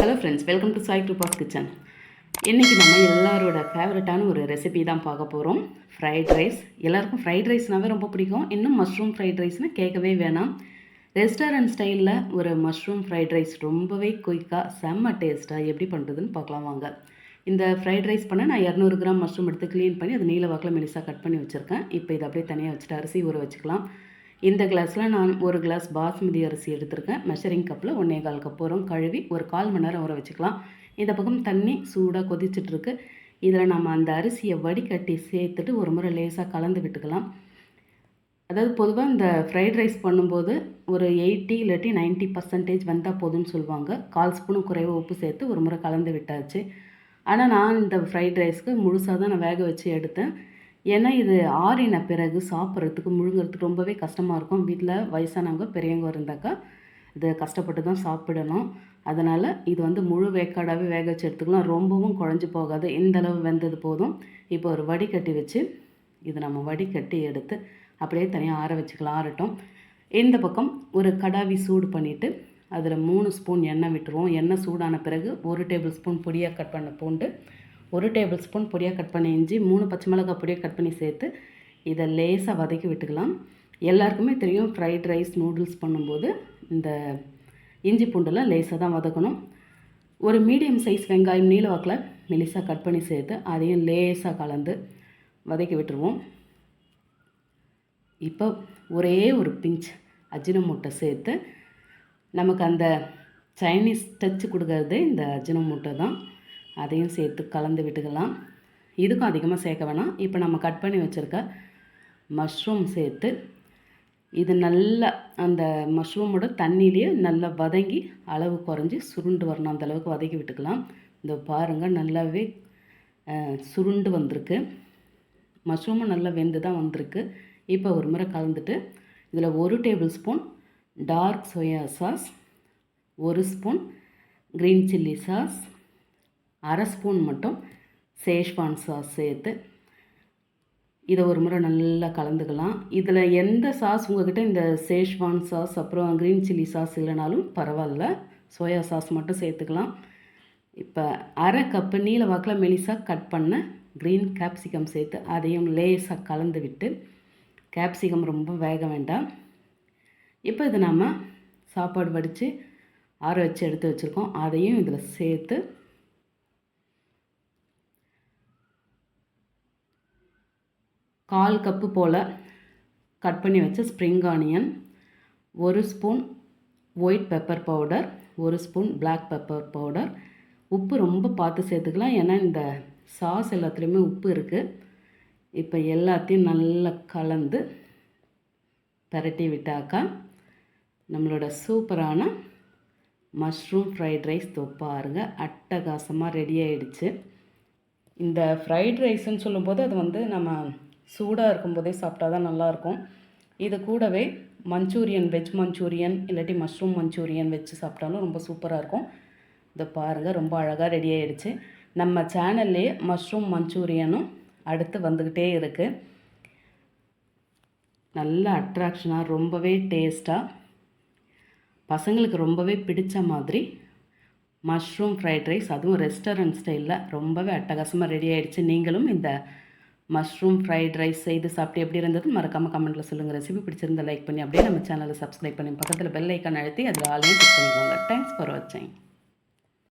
Hello friends welcome to Sai Kripa's kitchen இன்றைக்கி நம்ம எல்லாரோட ஃபேவரட்டான ஒரு ரெசிபி தான் பார்க்க போகிறோம் ஃப்ரைட் ரைஸ் எல்லாருக்கும் ஃப்ரைட் ரைஸ்னாவே ரொம்ப பிடிக்கும். இன்னும் மஷ்ரூம் ஃப்ரைட் ரைஸ்னால் கேட்கவே வேணாம். ரெஸ்டாரண்ட் ஸ்டைலில் ஒரு மஷ்ரூம் ஃப்ரைட் ரைஸ் ரொம்பவே குயிக்காக செம்ம டேஸ்ட்டாக எப்படி பண்ணுறதுன்னு பார்க்கலாம் வாங்க. இந்த ஃப்ரைட் ரைஸ் பண்ண நான் இரநூறு கிராம் மஷ்ரூம் எடுத்து க்ளீன் பண்ணி அது நீல வாக்கில் மெலிசாக கட் பண்ணி வச்சுருக்கேன். இப்போ இதை அப்படியே தனியாக வச்சுட்டு அரிசி ஊற வச்சுக்கலாம். இந்த கிளாஸில் நான் ஒரு கிளாஸ் பாஸ்மதி அரிசி எடுத்திருக்கேன். மெஷரிங் கப்பில் ஒன்றே கால் கப் வரும். கழுவி ஒரு கால் மணி நேரம் ஊற வச்சுக்கலாம். இந்த பக்கம் தண்ணி சூடாக கொதிச்சிட்ருக்கு. இதில் நம்ம அந்த அரிசியை வடிகட்டி சேர்த்துட்டு ஒரு முறை லேசாக கலந்து விட்டுக்கலாம். அதாவது பொதுவாக இந்த ஃப்ரைட் ரைஸ் பண்ணும்போது ஒரு எயிட்டி இல்லாட்டி நைன்ட்டி பர்சன்டேஜ் வந்தால் போதும்னு சொல்லுவாங்க. கால் ஸ்பூனும் குறைவு உப்பு சேர்த்து ஒரு முறை கலந்து விட்டாச்சு. ஆனால் நான் இந்த ஃப்ரைட் ரைஸ்க்கு முழுசாக தான் நான் வேக வச்சு எடுத்தேன். ஏன்னா இது ஆறின பிறகு சாப்பிட்றதுக்கு முழுங்கிறதுக்கு ரொம்பவே கஷ்டமாக இருக்கும். வீட்டில் வயசானவங்க பெரியவங்க இருந்தாக்கா இதை கஷ்டப்பட்டு தான் சாப்பிடணும். அதனால் இது வந்து முழு வேக்காடாகவே வேக வச்சு எடுத்துக்கலாம். ரொம்பவும் குழஞ்சி போகாது. இந்தளவு வெந்தது போதும். இப்போ ஒரு வடிகட்டி வச்சு இது நம்ம வடிகட்டி எடுத்து அப்படியே தனியாக ஆற வச்சுக்கலாம். ஆறட்டும். இந்த பக்கம் ஒரு கடாவி சூடு பண்ணிவிட்டு அதில் மூணு ஸ்பூன் எண்ணெய் விட்டுருவோம். எண்ணெய் சூடான பிறகு ஒரு டேபிள் ஸ்பூன் பொடியாக கட் பண்ண பூண்டு ஒரு டேபிள் ஸ்பூன் பொடியாக கட் பண்ணி இஞ்சி மூணு பச்சை மிளகாய் பொடியாக கட் பண்ணி சேர்த்து இதை லேசாக வதக்கி விட்டுக்கலாம். எல்லாருக்குமே தெரியும் ஃப்ரைட் ரைஸ் நூடுல்ஸ் பண்ணும்போது இந்த இஞ்சி பூண்டெல்லாம் லேசாக தான் வதக்கணும். ஒரு மீடியம் சைஸ் வெங்காயம் நீல வாக்கில் மெலிசாக கட் பண்ணி சேர்த்து அதையும் லேசாக கலந்து வதக்கி விட்டுருவோம். இப்போ ஒரே ஒரு பிஞ்ச் அஜினமோட்டை சேர்த்து நமக்கு அந்த சைனீஸ் டச்சு கொடுக்கறது இந்த அஜினமூட்டை தான். அதையும் சேர்த்து கலந்து விட்டுக்கலாம். இதுக்கும் அதிகமாக சேர்க்க வேணாம். இப்போ நம்ம கட் பண்ணி வச்சுருக்க மஷ்ரூம் சேர்த்து இது நல்லா அந்த மஷ்ரூமோட தண்ணியிலேயே நல்லா வதங்கி அளவு குறைஞ்சி சுருண்டு வரணும். அந்த அளவுக்கு வதக்கி விட்டுக்கலாம். இந்த பாருங்கள் நல்லாவே சுருண்டு வந்திருக்கு. மஷ்ரூமும் நல்லா வெந்து தான் வந்திருக்கு. இப்போ ஒரு முறை கலந்துட்டு இதில் ஒரு table spoon dark soya sauce ஒரு ஸ்பூன் க்ரீன் சில்லி சாஸ் அரை ஸ்பூன் மட்டும் சேஷ்வான் சாஸ் சேர்த்து இதை ஒரு முறை நல்லா கலந்துக்கலாம். இதில் எந்த சாஸ் உங்கள்கிட்ட இந்த சேஷ்வான் சாஸ் அப்புறம் க்ரீன் சில்லி சாஸ் இல்லைனாலும் பரவாயில்ல. சோயா சாஸ் மட்டும் சேர்த்துக்கலாம். இப்போ அரை கப்பு நீல வாக்கில் மெலிசாக கட் பண்ண க்ரீன் கேப்சிகம் சேர்த்து அதையும் லேஸாக கலந்து விட்டு கேப்சிகம் ரொம்ப வேக வேண்டாம். இப்போ இதை நாம் சாப்பாடு வடித்து ஆற வச்சு எடுத்து வச்சுருக்கோம். அதையும் இதில் சேர்த்து கால் கப்பு போல் கட் பண்ணி வச்ச ஸ்ப்ரிங் ஆனியன் ஒரு ஸ்பூன் ஒயிட் பெப்பர் பவுடர் ஒரு ஸ்பூன் பிளாக் பெப்பர் பவுடர் உப்பு ரொம்ப பார்த்து சேர்த்துக்கலாம். ஏன்னா இந்த சாஸ் எல்லாத்துலேயுமே உப்பு இருக்குது இப்போ எல்லாத்தையும் நல்லா கலந்து பரட்டி விட்டாக்கா நம்மளோட சூப்பரான மஷ்ரூம் ஃப்ரைட் ரைஸ் தொப்பாருங்க அட்டகாசமாக ரெடி ஆகிடுச்சு இந்த ஃப்ரைட் ரைஸ்ன்னு சொல்லும்போது அது வந்து நம்ம சூடாக இருக்கும்போதே சாப்பிட்டா தான் நல்லாயிருக்கும். இது கூடவே மஞ்சூரியன் வெஜ் மஞ்சூரியன் இல்லாட்டி மஷ்ரூம் மஞ்சூரியன் வச்சு சாப்பிட்டாலும் ரொம்ப சூப்பராக இருக்கும். இதை பாருங்கள் ரொம்ப அழகாக ரெடி ஆகிடுச்சு நம்ம சேனல்லே மஷ்ரூம் மஞ்சூரியனும் அடுத்து வந்துக்கிட்டே இருக்குது நல்ல அட்ராக்ஷனாக ரொம்பவே டேஸ்ட்டாக பசங்களுக்கு ரொம்பவே பிடித்த மாதிரி மஷ்ரூம் ஃப்ரைட் ரைஸ் அதுவும் ரெஸ்டாரண்ட் ஸ்டைலில் ரொம்பவே அட்டகாசமாக ரெடி ஆகிடுச்சு நீங்களும் இந்த மஷ்ரூம் ஃப்ரைட் ரைஸ் செய்து சாப்பிட்டு எப்படி இருந்தது மறக்காமல் கமெண்ட்டில் சொல்லுங்கள் ரெசிபி பிடிச்சிருந்தா லைக் பண்ணி அப்படியே நம்ம சேனலை சப்ஸ்கிரைப் பண்ணி பக்கத்தில் பெல் ஐக்கான் அழுத்தி அதில் ஆலையும் கிளிக் பண்ணிக்கோங்க. தேங்க்ஸ் ஃபார் வாட்சிங்